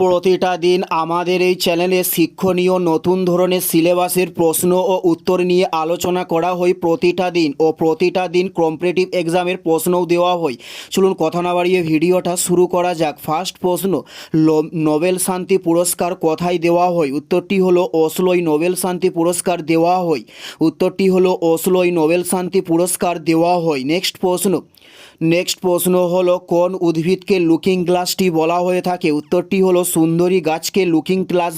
প্রতিটা দিন আমাদের এই চ্যানেলে শিক্ষণীয় নতুন ধরনের সিলেবাসের প্রশ্ন ও উত্তর নিয়ে আলোচনা করা হয় প্রতিটা দিন ও প্রতিটা দিন কম্পিটিটিভ এক্সামের প্রশ্নও দেওয়া হয়। চলুন কথা না বাড়িয়ে ভিডিওটা শুরু করা যাক। ফার্স্ট প্রশ্ন নোবেল শান্তি পুরস্কার কোথায় দেওয়া হয়? উত্তরটি হলো ওসলোই নোবেল শান্তি পুরস্কার দেওয়া হয়। উত্তরটি হলো ওসলোই নোবেল শান্তি পুরস্কার দেওয়া হয়। নেক্সট প্রশ্ন নেক্সট প্রশ্ন হলো কোন উদ্ভিদকে লুকিং গ্লাসটি বলা হয়ে থাকে? উত্তরটি হলো সুন্দরী গাছকে লুকিং গ্লাস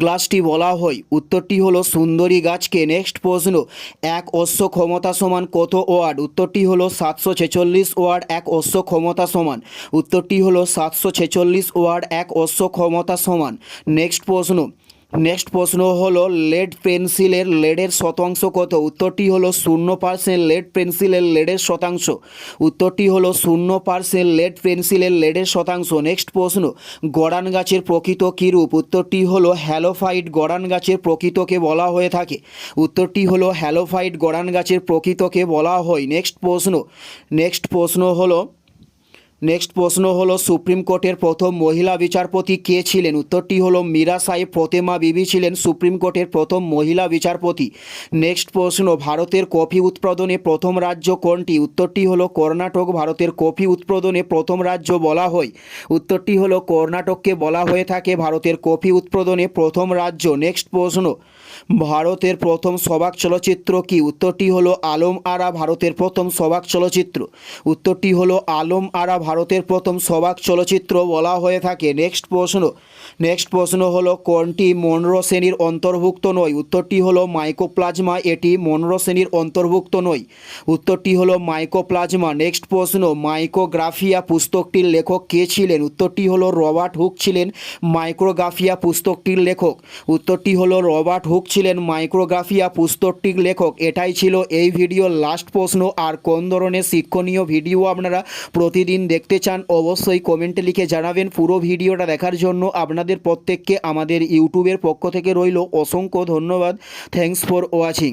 গ্লাসটি বলা হয়। উত্তরটি হলো, সুন্দরী গাছকে নেক্সট প্রশ্ন, এক অশ্ব ক্ষমতা সমান কত ওয়ার্ড উত্তরটি হলো, সাতশো ছেচল্লিশ ওয়ার্ড এক অশ্ব ক্ষমতা সমান। উত্তরটি হলো, সাতশো ছেচল্লিশ ওয়ার্ড এক অশ্ব ক্ষমতা সমান। নেক্সট প্রশ্ন নেক্সট প্রশ্ন হলো লেড পেন্সিলের লেডের শতাংশ কত? উত্তরটি হলো শূন্য পার্সেন্ট লেড পেন্সিলের লেডের শতাংশ। উত্তরটি হলো শূন্য পার্সেন্ট লেড পেন্সিলের লেডের শতাংশ। নেক্সট প্রশ্ন, গড়ান গাছের প্রকৃত কীরূপ উত্তরটি হলো হ্যালোফাইট গড়ান গাছের প্রকৃতকে বলা হয়ে থাকে। উত্তরটি হলো হ্যালোফাইট গড়ান গাছের প্রকৃতকে বলা হয়। নেক্সট প্রশ্ন নেক্সট প্রশ্ন হলো নেক্সট প্রশ্ন হলো, সুপ্রিম কোর্টের প্রথম মহিলা বিচারপতি কে ছিলেন? উত্তরটি হলো, মীরা সাহেব ফতেমা বিবি ছিলেন, সুপ্রিম কোর্টের প্রথম মহিলা বিচারপতি। নেক্সট প্রশ্ন, ভারতের কফি উৎপাদনে প্রথম রাজ্য কোনটি? উত্তরটি হলো, কর্ণাটক, ভারতের কফি উৎপাদনে প্রথম রাজ্য বলা হয়। উত্তরটি হলো, কর্ণাটককে বলা হয়ে থাকে, ভারতের কফি উৎপাদনে প্রথম রাজ্য। নেক্সট প্রশ্ন, ভারতের প্রথম সবাক চলচ্চিত্র কি? উত্তরটি হলো, আলম আরা ভারতের প্রথম সবাক চলচ্চিত্র। উত্তরটি হলো, আলম আরা ভারতের প্রথম সবাক চলচ্চিত্র বলা হয়ে থাকে। নেক্সট প্রশ্ন নেক্সট প্রশ্ন হলো, কোনটি মনরো শ্রেণির অন্তর্ভুক্ত নয়? উত্তরটি হলো, মাইকোপ্লাজমা। এটি মনরো শ্রেণির অন্তর্ভুক্ত নয়। উত্তরটি হলো, মাইকোপ্লাজমা। নেক্সট প্রশ্ন মাইকোগ্রাফিয়া পুস্তকটির লেখক কে ছিলেন? উত্তরটি হলো, রবার্ট হুক ছিলেন মাইক্রোগ্রাফিয়া পুস্তকটির লেখক। উত্তরটি হলো, রবার্ট হুক ছিলেন মাইক্রোগ্রাফিয়া পুস্তকটির লেখক। এটাই ছিল এই ভিডিওর লাস্ট প্রশ্ন। আর কোন ধরনের শিক্ষণীয় ভিডিও আপনারা প্রতিদিন দেখতে চান, অবশ্যই কমেন্টে লিখে জানাবেন। পুরো ভিডিওটা দেখার জন্য আপনাদের প্রত্যেককে আমাদের ইউটিউবের পক্ষ থেকে রইল অসংখ্য ধন্যবাদ। Thanks for watching